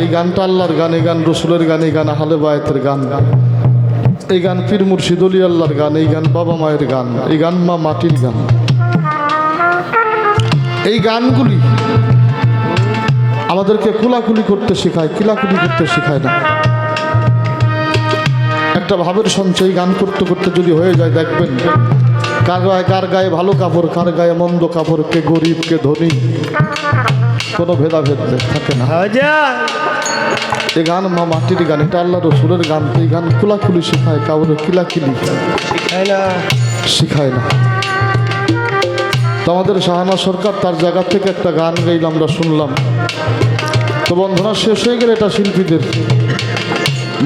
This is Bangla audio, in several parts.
এই গানটা আল্লাহর গান, এই গান রসুলের গান, এই গান আহলে বায়তের গান। এই গান পীর মুর্শিদ অলি আল্লাহর গান, এই গান বাবা মায়ের গান, এই গান মা মাটির গান। এই গানগুলি আমাদেরকে কুলাকুলি করতে শেখায়, কিলাকুলি করতে শেখায় না। একটা ভাবের সঞ্চয় গান করতে করতে যদি হয়ে যায়, দেখবেন কার গায়ে কার গায়ে ভালো কাপড়, কার গায়ে মন্দ কাপড়, কে গরিব, কে ধনী। কোনো ভেদাভেদ থাকে না। এ গান মা মাটির গান, এটা আল্লাহ রসুলের গান, এই গান কুলাকুলি শেখায়, কাউরে কিলাকিলি শিখায় না। শিখায় না তো আমাদের শাহানা সরকার তার জায়গা থেকে একটা গান গাইলাম আমরা শুনলাম। তো বন্ধনা শেষ হয়ে গেলে এটা শিল্পীদের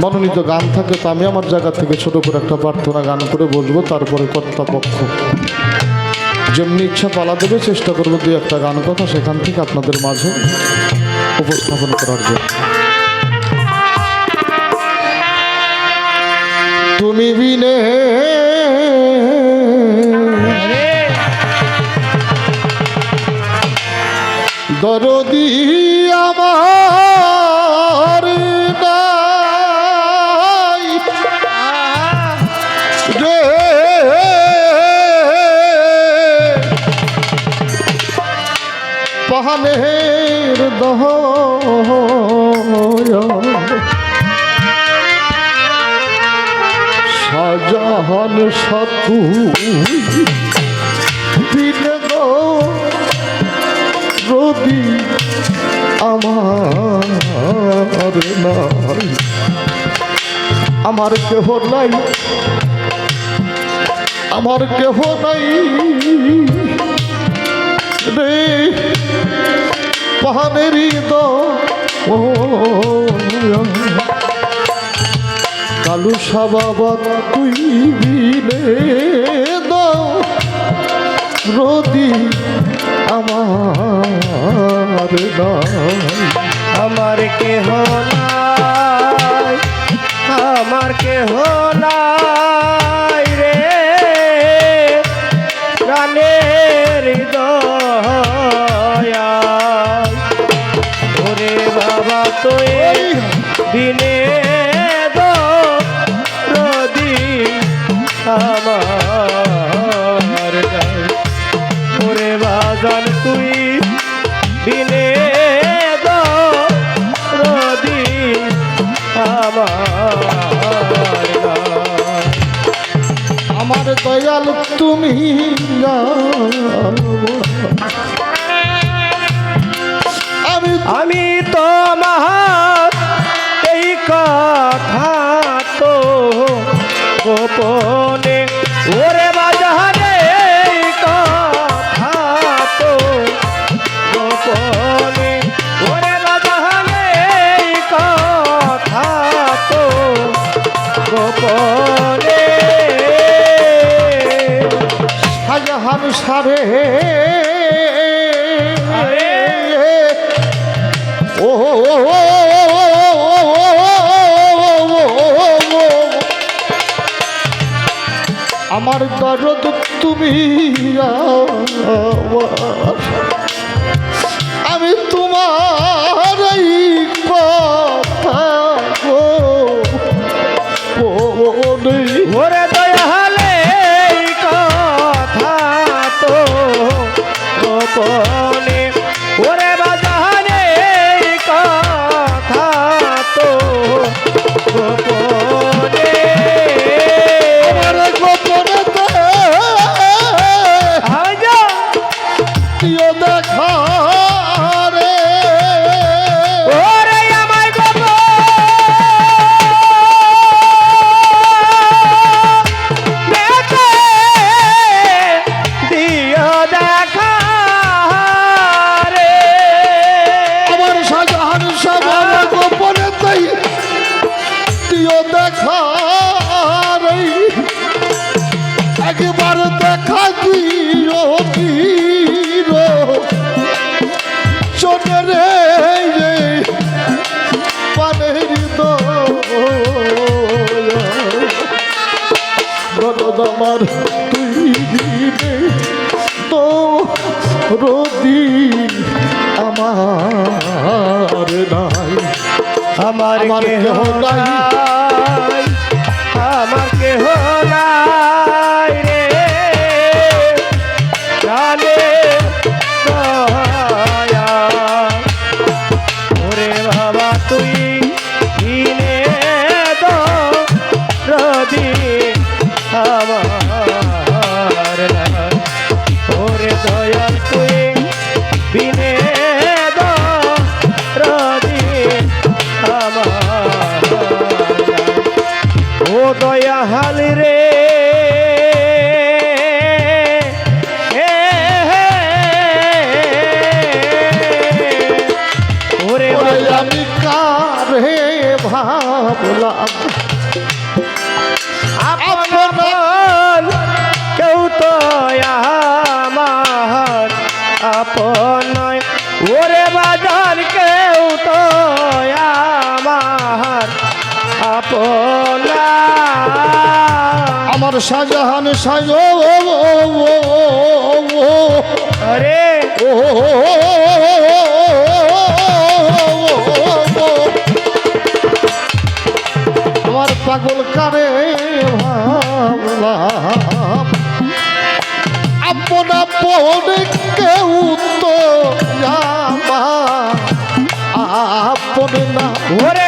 মনোনীত গান থাকে, তো আমি আমার জায়গা থেকে ছোট করে একটা প্রার্থনা গান করে বলব, তারপরে কর্তাপক্ষ। যেমনি ইচ্ছা পালা দেবে, চেষ্টা করব দুই একটা গান কথা সেখান থেকে আপনাদের মাঝে উপস্থাপন করার জন্য। তুমি বিনে দরদি আমার পাহানের দহ শাহজাহান সাথু দিন রবি আমার নাই। আমার কেহ নাই। আমার কেহ নাই। দো কালু সাবাবা তুই বিলে রদি আমার আমার কেহ নাই, আমার কেহ নাই রে। প্রাণের দয়া দিনে দো রদি আমার ওরে বাজান তুই দিনে দো রদি আমার আমার দয়াল তুমি আমি আমি তোমার এই তো গোপনে। ওরে বাজারে তো গোপনে। ওরে বাজারে তো গোপনে। শাহজাহান সারে। আমার দরদ তুমি আমার। আমার তো রোদি আমার নাই। আমার কেহ নাই। আমার কেহ হে ভাবলাম আপন কেউ তো আমার আপন ওরে বাজার কেউ তো আমার আপন আমার শাহজাহান সাজ আরে ও পৌরকে উত্তর আপন না। ওরে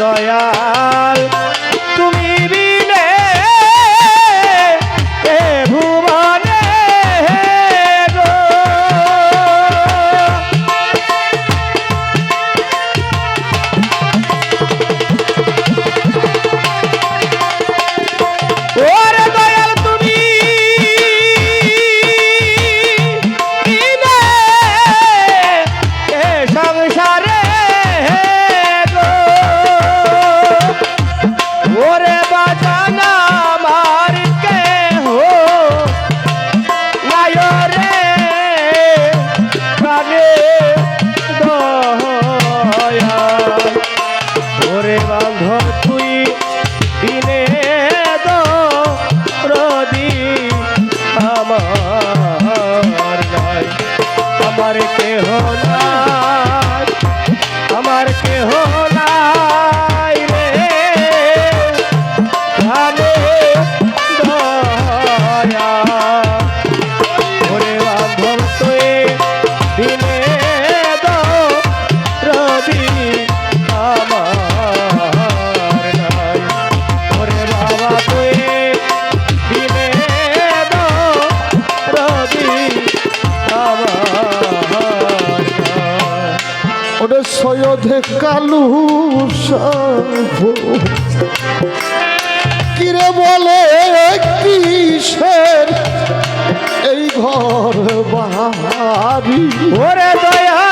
দয়া তুই দিনে রদি আমার নাই। আমার কেহ না বোধে কালু কিরে বলে কিসের? এই ঘর বাহারি ভরে দয়া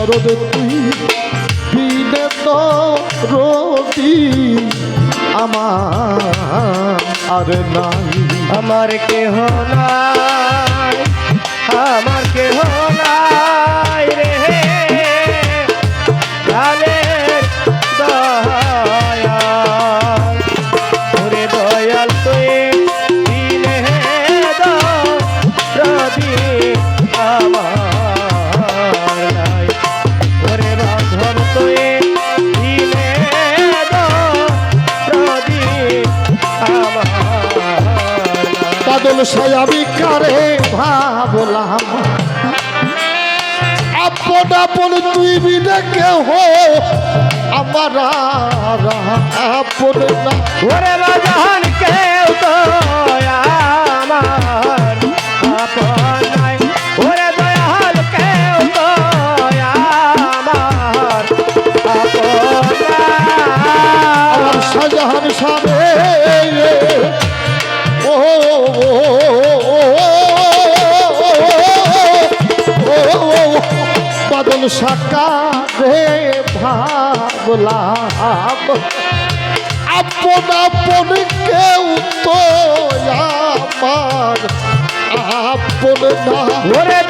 দরদ তুই বিনে রবি আমার আর নাই। আমার কেহ নাই আমার কেহ বাদল সায়াবি কারে ভাবলাম। আপন আপন তুই বিনে কেহ আমার আপন না। কেউ ভাবলাম আপন আপন কেউ তো আমার আপন না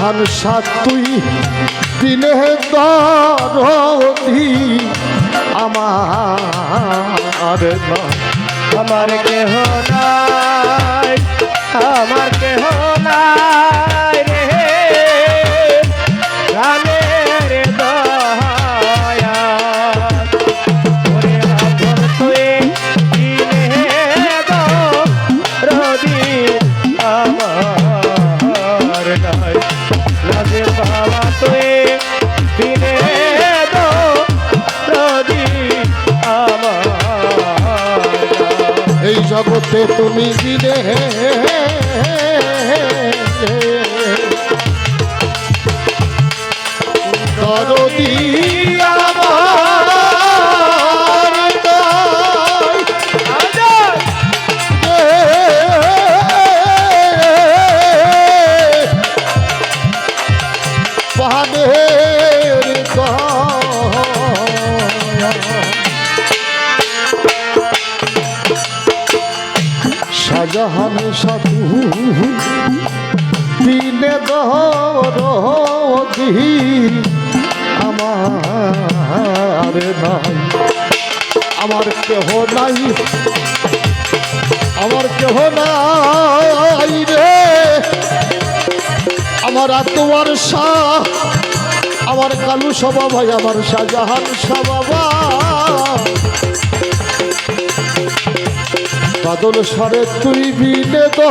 শাহজাহান সাত তুই দিনে দরদি আমার আমার কেহ নাই আমার কেহ নাই। তুমি দিলে আমার কেহ নাই, আমার কেহ নাই রে। আমার আত্মার শাহ, আমার কালু সভা ভাই আমার শাহজাহান বাবা বাদল সারে তুই ভিনে তো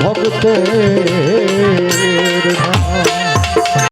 ভক্ত